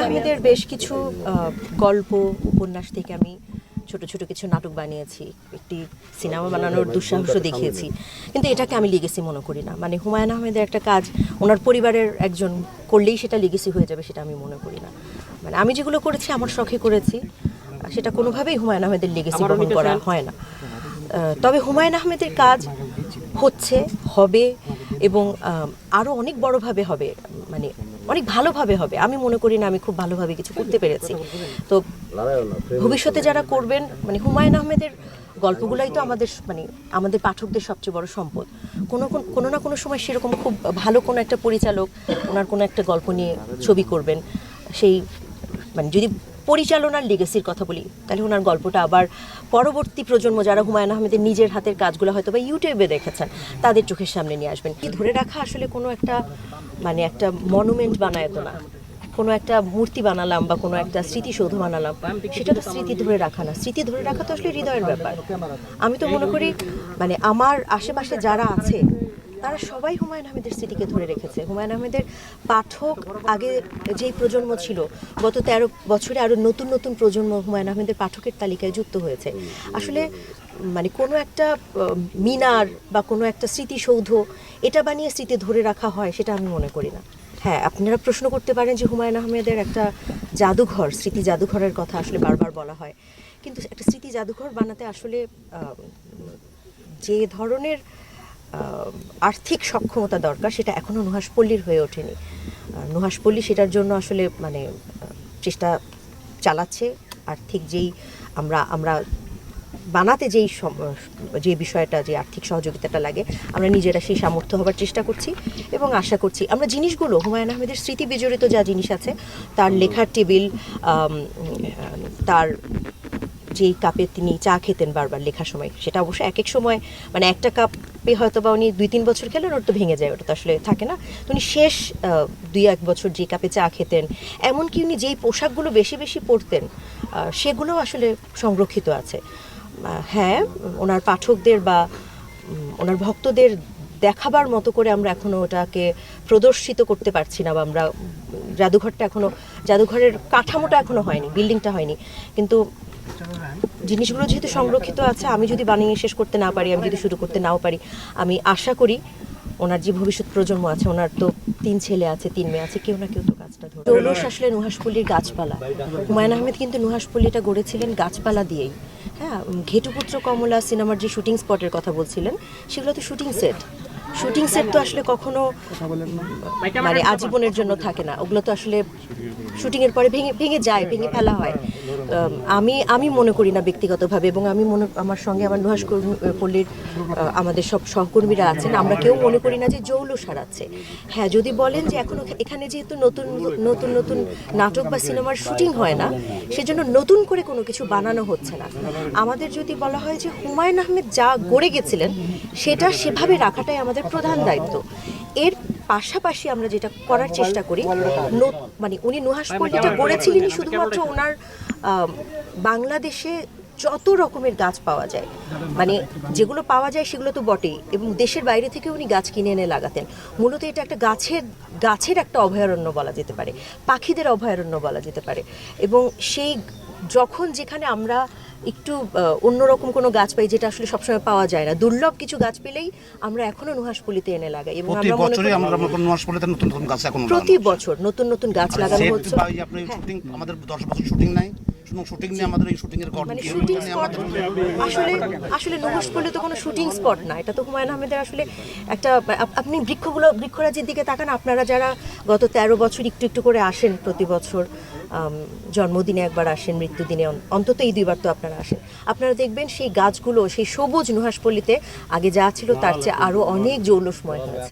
আহমেদের বেশ কিছু গল্প উপন্যাস থেকে আমি ছোট ছোট কিছু নাটক বানিয়েছি একটি সিনেমা বানানোর দুঃসাহস দেখিয়েছি। কিন্তু এটাকে আমি লিগেসি মনে করি না। মানে হুমায়ুন আহমেদের একটা কাজ ওনার পরিবারের একজন করলেই সেটা লিগেসি হয়ে যাবে সেটা আমি মনে করি না। মানে আমি যেগুলো করেছি আমার শখে করেছি সেটা কোনোভাবেই হুমায়ুন আহমেদের লিগেসি বহন করা হয় না। তবে হুমায়ুন আহমেদের কাজ হচ্ছে হবে এবং আরও অনেক বড়ভাবে হবে। মানে অনেক ভালোভাবে হবে। আমি মনে করি না আমি খুব ভালোভাবে কিছু করতে পেরেছি। তো ভবিষ্যতে যারা করবেন মানে হুমায়ুন আহমেদের গল্পগুলাই তো আমাদের মানে আমাদের পাঠকদের সবচেয়ে বড় সম্পদ। কোনো, কোন- না কোনো সময় সেরকম খুব ভালো কোনো একটা পরিচালক, ওনার কোনো একটা গল্প নিয়ে ছবি করবেন। সেই মানে যদি পরিচালনার লিগেসির কথা বলি। তাহলে ওনার গল্পটা আবার পরবর্তী প্রজন্ম যারা হুমায়ুন আহমেদের নিজের হাতের কাজগুলো হয়তো বা ইউটিউবে দেখেছেন, তাদের চোখের সামনে নিয়ে আসবেন। কি ধরে রাখা আসলে কোনো একটা মানে একটা মনুমেন্ট বানায় তো না। কোনো একটা মূর্তি বানালাম বা কোনো একটা স্মৃতিসৌধ বানালাম, সেটা তো স্মৃতি ধরে রাখা না। স্মৃতি ধরে রাখা তো আসলে হৃদয়ের ব্যাপার। আমি তো মনে করি মানে আমার আশেপাশে যারা আছে তারা সবাই হুমায়ুন আহমেদের স্মৃতিকে ধরে রেখেছে। হুমায়ুন আহমেদের পাঠক আগে যেই প্রজন্ম ছিল, গত তেরো বছরে আরও নতুন নতুন প্রজন্ম হুমায়ুন আহমেদের পাঠকের তালিকায় যুক্ত হয়েছে। আসলে মানে কোনো একটা মিনার বা কোনো একটা স্মৃতিসৌধ এটা বানিয়ে স্মৃতি ধরে রাখা হয়, সেটা আমি মনে করি না। হ্যাঁ আপনারা প্রশ্ন করতে পারেন যে হুমায়ুন আহমেদের একটা জাদুঘর, স্মৃতি জাদুঘরের কথা আসলে বারবার বলা হয়। কিন্তু একটা স্মৃতি জাদুঘর বানাতে আসলে যে ধরনের আর্থিক সক্ষমতা দরকার, সেটা এখনও নুহাসপল্লীর হয়ে ওঠেনি। নুহাসপল্লী সেটার জন্য আসলে মানে চেষ্টা চালাচ্ছে। আর্থিক যেই আমরা আমরা বানাতে যেই যে বিষয়টা, যে আর্থিক সহযোগিতাটা লাগে, আমরা নিজেরা সেই সামর্থ্য হবার চেষ্টা করছি এবং আশা করছি, আমরা জিনিসগুলো, হুমায়ুন আহমেদের স্মৃতি বিজড়িত যা জিনিস আছে, তার লেখার টেবিল তার যেই কাপে তিনি চা খেতেন বারবার লেখার সময়, সেটা অবশ্য এক এক সময় মানে একটা কাপে হয়তো বা উনি দুই তিন বছর খেলেন ওর তো ভেঙে যায় ওটা তো আসলে থাকে না। তো উনি শেষ দুই এক বছর যে কাপে চা খেতেন এমনকি উনি যেই পোশাকগুলো বেশি বেশি পরতেন আহ, সেগুলোও আসলে সংরক্ষিত আছে। হ্যাঁ ওনার পাঠকদের বা ওনার ভক্তদের দেখাবার মতো করে আমরা এখনও ওটাকে প্রদর্শিত করতে পারছি না বা আমরা জাদুঘরটা এখনও জাদুঘরের কাঠামোটা এখনও হয়নি বিল্ডিংটা হয়নি। কিন্তু জিনিসগুলো যেহেতু সংরক্ষিত আছে আমি যদি বানিয়ে শেষ করতে না পারি আমি যদি শুরু করতে নাও পারি আমি আশা করি ওনার যে ভবিষ্যৎ প্রজন্ম আছে ওনার তো তিন ছেলে আছে তিন মেয়ে আছে কেউ না কেউ তো কাজটা ধরে জৌলস আসলে নুহাসপল্লির গাছপালা। হুমায়ুন আহমেদ কিন্তু নুহাসপল্লিটা গড়েছিলেন গাছপালা দিয়েই। হ্যাঁ ঘেটুপুত্র কমলা সিনেমার যে শুটিং স্পটের কথা বলছিলেন সেগুলো তো শুটিং সেট। শুটিং সেট তো আসলে কখনো মানে আজীবনের জন্য থাকে না। ওগুলো তো আসলে শুটিং এর পরে ভেঙে ভেঙে যায় ভেঙে ফেলা হয়। আমি আমি মনে করি না ব্যক্তিগতভাবে এবং আমি মনে আমার সঙ্গে আমার নুহাস কর্মী- পল্লীর আমাদের সব সহকর্মীরা আছেন। আমরা কেউ মনে করি না যে জৌল সারাচ্ছে হ্যাঁ যদি বলেন যে এখন এখানে যেহেতু নতুন নতুন নতুন নাটক বা সিনেমার শুটিং হয় না সেজন্য নতুন করে কোনো কিছু বানানো হচ্ছে না। আমাদের যদি বলা হয় যে হুমায়ুন আহমেদ যা গড়ে গেছিলেন সেটা সেভাবে রাখাটাই আমাদের প্রধান দায়িত্ব। এর পাশাপাশি আমরা যেটা করার চেষ্টা করি মানে উনি নুহাসপল্লিটা গড়েছিলেনই শুধুমাত্র ওনার বাংলাদেশে যত রকমের গাছ পাওয়া যায় মানে যেগুলো পাওয়া যায় সেগুলো তো বটেই এবং দেশের বাইরে থেকে উনি গাছ কিনে এনে লাগাতেন। মূলত এটা একটা গাছের গাছের একটা অভয়ারণ্য বলা যেতে পারে, পাখিদের অভয়ারণ্য বলা যেতে পারে এবং সেই যখন যেখানে আমরা একটু অন্যরকম কোনো গাছ পাই যেটা আসলে সবসময় পাওয়া যায় না দুর্লভ কিছু গাছ পেলেই আমরা এখনও নুহাসপল্লিতে এনে লাগাই এবং প্রতি আমরা মনে বছরই করি- আমরা নতুন নতুন গাছ এখন প্রতি বছর নতুন নতুন গাছ লাগানো হচ্ছে। বা এই যে আপনার শুটিং আমাদের দশ বছর শুটিং নাই। শুটিং নিয়ে আমাদের এই শুটিং এর মানে শুটিং স্পট আসলে আসলে নুহুস তো কোনো শুটিং স্পট না। এটা তো হুমায়ুন আহমেদের আসলে একটা আপনি বৃক্ষগুলো বৃক্ষরাজির দিকে তাকান আপনারা যারা গত তেরো বছর একটু একটু করে আসেন প্রতি বছর জন্মদিনে একবার আসেন মৃত্যুদিনে অন- অন্তত এই দুইবার তো আপনারা আসেন। আপনারা দেখবেন সেই গাছগুলো সেই সবুজ নুহাসপল্লিতে আগে যা ছিল তার চেয়ে আরও অনেক জৌলসময় হয়েছে।